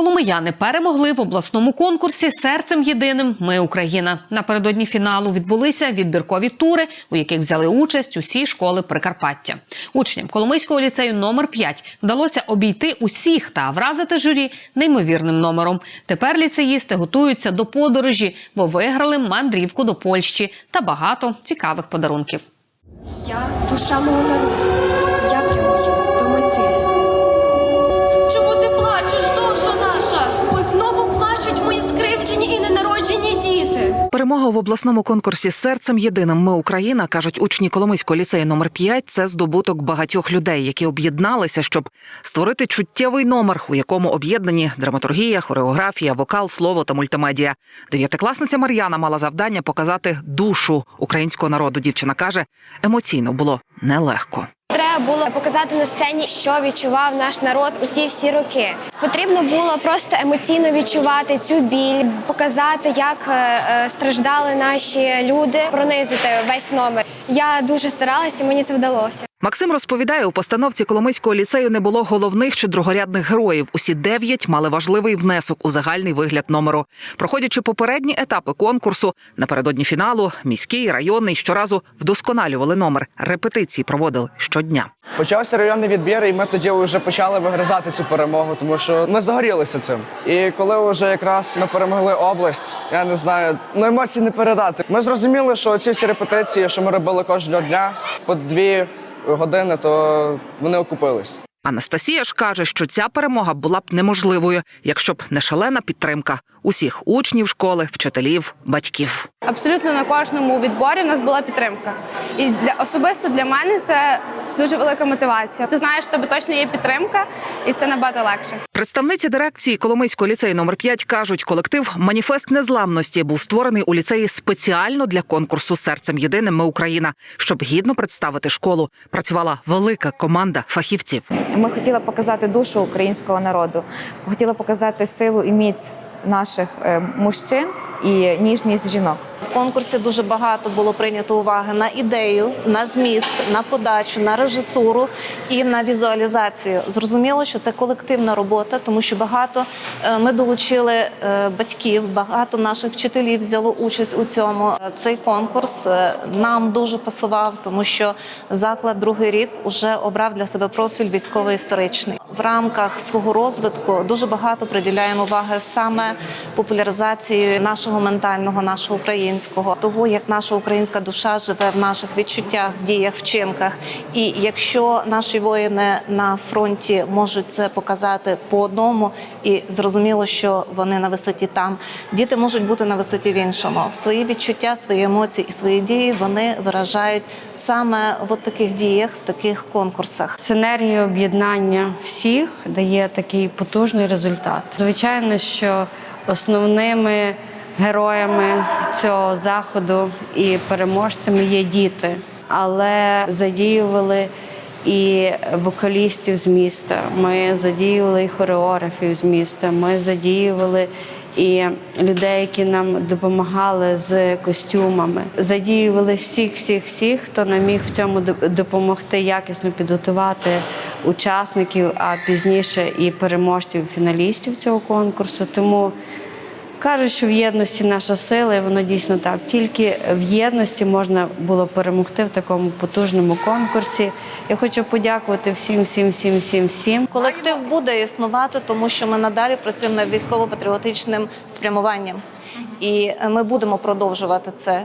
Коломияни перемогли в обласному конкурсі серцем єдиним Ми Україна. Напередодні фіналу відбулися відбіркові тури, у яких взяли участь усі школи Прикарпаття. Учням Коломийського ліцею номер 5 вдалося обійти усіх та вразити журі неймовірним номером. Тепер ліцеїсти готуються до подорожі, бо виграли мандрівку до Польщі та багато цікавих подарунків. Я душа мого народу. Я прямую Перемога в обласному конкурсі серцем єдиним Ми Україна кажуть учні Коломийського ліцею номер 5 Це здобуток багатьох людей, які об'єдналися, щоб створити чуттєвий номер, у якому об'єднані драматургія, хореографія, вокал, слово та мультимедіа. Дев'ятикласниця Мар'яна мала завдання показати душу українського народу. Дівчина каже, емоційно було нелегко. Було показати на сцені, що відчував наш народ у ці всі роки. Потрібно було просто емоційно відчувати цю біль, показати, як е, е, страждали наші люди, пронизити весь номер. Я дуже старалася, мені це вдалося. Максим розповідає, у постановці Коломийського ліцею не було головних чи другорядних героїв. Усі дев'ять мали важливий внесок у загальний вигляд номеру. Проходячи попередні етапи конкурсу, напередодні фіналу, міський, районний щоразу вдосконалювали номер. Репетиції проводили щодня. Почався районний відбір, і ми тоді вже почали вигризати цю перемогу, тому що ми загорілися цим. І коли вже якраз ми перемогли область, я не знаю, ну емоцій не передати. Ми зрозуміли, що ці всі репетиції, що ми робили кожного дня по дві години, то вони окупились. Анастасія ж каже, що ця перемога була б неможливою, якщо б не шалена підтримка усіх учнів школи, вчителів, батьків. Абсолютно на кожному відборі в нас була підтримка. І для особисто для мене це дуже велика мотивація. Ти знаєш, що тебе точно є підтримка, і це набагато легше. Представниці дирекції Коломийського ліцею номер 5 кажуть, колектив Маніфест незламності був створений у ліцеї спеціально для конкурсу Серцем єдиним ми Україна, щоб гідно представити школу. Працювала велика команда фахівців. Ми хотіли показати душу українського народу, хотіли показати силу і міць наших е, мужчин і ніжність жінок. В конкурсі дуже багато було прийнято уваги на ідею, на зміст, на подачу, на режисуру і на візуалізацію. Зрозуміло, що це колективна робота, тому що багато е, ми долучили е, батьків, багато наших вчителів взяло участь у цьому. Цей конкурс е, нам дуже пасував, тому що заклад другий рік вже обрав для себе профіль військово-історичний. В рамках свого розвитку дуже багато приділяємо уваги саме популяризації нашого ментального, нашого українського, того як наша українська душа живе в наших відчуттях, діях, вчинках. І якщо наші воїни на фронті можуть це показати по одному, і зрозуміло, що вони на висоті там, діти можуть бути на висоті в іншому. Свої відчуття, свої емоції і свої дії вони виражають саме в таких діях, в таких конкурсах. Синергія об'єднання всіх дає такий потужний результат. Звичайно, що основними героями цього заходу і переможцями є діти, але задіювали і вокалістів з міста. Ми задіювали і хореографів з міста. Ми задіювали і людей, які нам допомагали з костюмами. Задіювали всіх, всіх, всіх, хто нам міг в цьому допомогти якісно підготувати учасників, а пізніше і переможців, фіналістів цього конкурсу. Тому кажуть, що в єдності наша сила, і воно дійсно так. Тільки в єдності можна було перемогти в такому потужному конкурсі. Я хочу подякувати всім, всім, всім, всім, всім. Колектив буде існувати, тому що ми надалі працюємо над військово-патріотичним спрямуванням, і ми будемо продовжувати це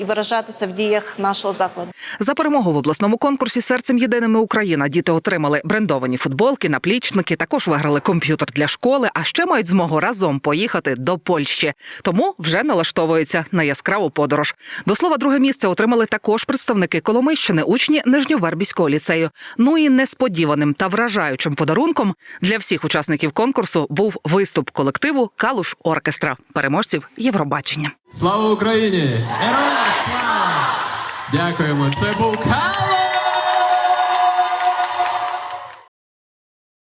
і виражатися в діях нашого закладу. За перемогу в обласному конкурсі Серцем єдиними Україна діти отримали брендовані футболки, наплічники, також виграли комп'ютер для школи, а ще мають змогу разом поїхати до Польщі. Тому вже налаштовуються на яскраву подорож. До слова, друге місце отримали також представники Коломийщини, учні Нижньовербівського ліцею. Ну і несподіваним та вражаючим подарунком для всіх учасників конкурсу був виступ колективу Калуш Оркестра, переможців Євробачення. Слава Україні! Героям слава! Дякуємо. Це був Калуш!